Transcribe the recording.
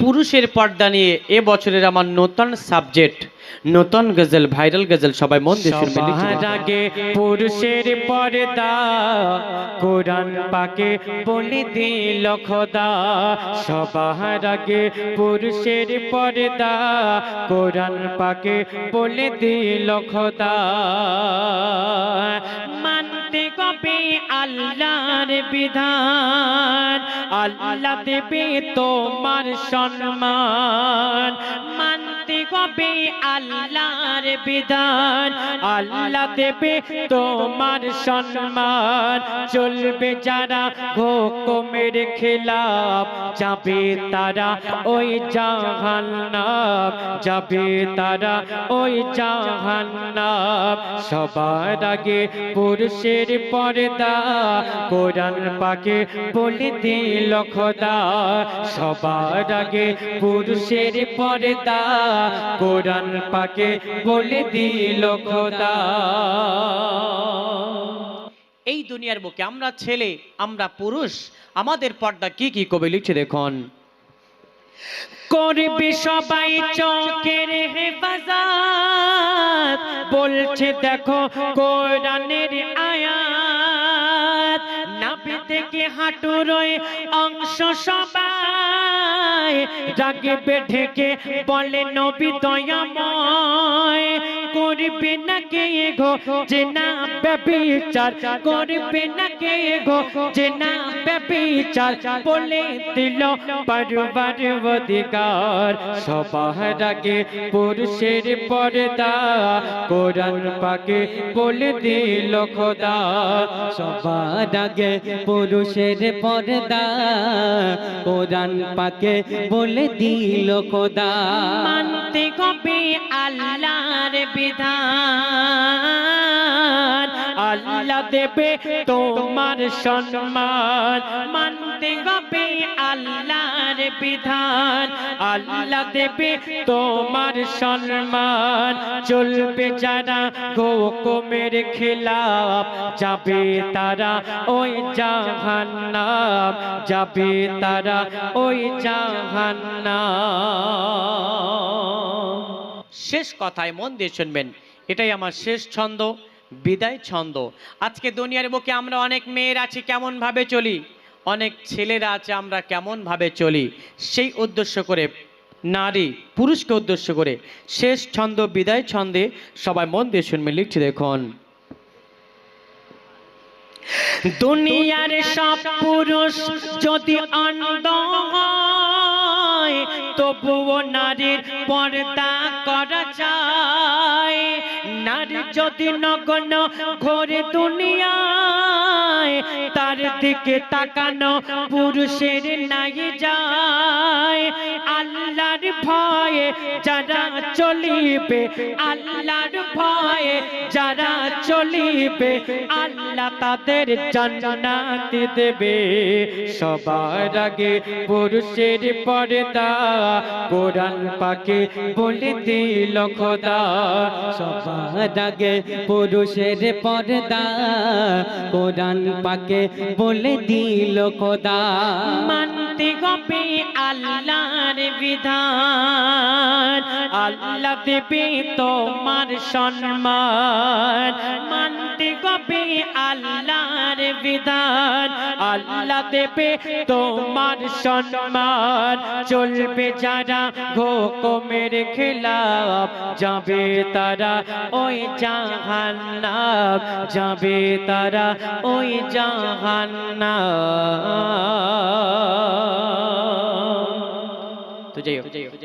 পুরুষের পর্দা নিয়ে এ বছরের আমার নতুন সাবজেক্ট নতুন গজল ভাইরাল গজল সবাই মন দিয়ে শুনবেন সবার আগে পুরুষের পর্দা কোরআন পাকে বলে দিল খোদা। সবার আগে পুরুষের পর্দা কোরআন পাকে বলে দিল খোদা। মানতে কবে আল্লাহর বিধান। আল্লাহ দেবে তোমার সম্মান। কবে আল্লাহর বিধান। আল্লাহ দেবে তোমার সম্মান। চলবে যারা হুকুমের খেলাফ, যাবে তারা ওই জাহান্নাম। যাবে তারা ওই জাহান্নাম। সবার আগে পুরুষের পর্দা, কোরআন পাকে বলে দিল খোদা। সবার আগে পুরুষের পর্দা কোরআন পাকে বলে দিল খোদা। এই দুনিয়ার বুকে আমরা ছেলে, আমরা পুরুষ, আমাদের পর্দা কি কি কবি লিখছে দেখুন। করবে সবাই চোখের হেফাজত, বলছে দেখো কোরআনের আয়াত। নাভি থেকে হাঁটুর ওই অংশ সবাই রাগবে ঢেকে বলে নবী দয়াময়। করবে না কে গো? যে না ব্যবিচার করবে না কে গো? যে না ব্যবিচার বলে দিল পারবার অধিকার। সবার আগে পুরুষের পর্দা কোরআন পাকে বলে দিল খোদা। সবার আগে পুরুষের পর্দা কোরআন পাকে বলে দিল খোদা। মানতে কবে আল্লাহর বিধান আল্লাহ দেবে তোমার সম্মান। মানতে হবে আল্লাহর বিধান। আল্লাহ দেবে তোমার সম্মান। চলবে যারা হুকুমের খেলাফ, যাবে তারা ওই জাহান্নাম। যাবে তারা ওই জাহান্নাম। শেষ কথায় মন দিয়ে শুনবেন। এটাই আমার শেষ ছন্দ, বিদায় ছন্দ। আজকে দুনিয়ার বুকে আমরা অনেক মেয়ের আছি কেমন ভাবে চলি? অনেক ছেলেরা আছে, আমরা কেমন ভাবে চলি? সেই উদ্দেশ্য করে, নারী, পুরুষকে উদ্দেশ্য করে শেষ ছন্দ, বিদায় ছন্দে সবাই মন দিয়ে শুনবেন লিখছি দেখুন। দুনিয়ার সব পুরুষ যদি অন্ধ হয়, তবুও নারীর পর্দা যায়। নারী যদি নগণ ঘরে দুনিয়ায় তার দিকে তাকানো পুরুষের নাই যায়। ভয়ে যারা চলিবে, আল্লাহর ভয়ে যারা চলিবে, আল্লাহ তাদের জান্নাত দেবে। সবার আগে পুরুষের পর্দা, কোরআন পাকে বলে দিল খোদা। সবার আগে পুরুষের পর্দা, কোরআন পাকে বলে দিল খোদা। মানতে হবে আল্লাহর বিধান। আল্লাহ দেবে তোমার সম্মান। মানতে হবে আল্লাহর বিধান। আল্লাহ দেবে তোমার সম্মান। চলবে যারা হুকুমের খেলাফ, যাবে তারা ওই জাহান্নাম। যাবে তারা ওই জাহান্নাম। তো যাই হোক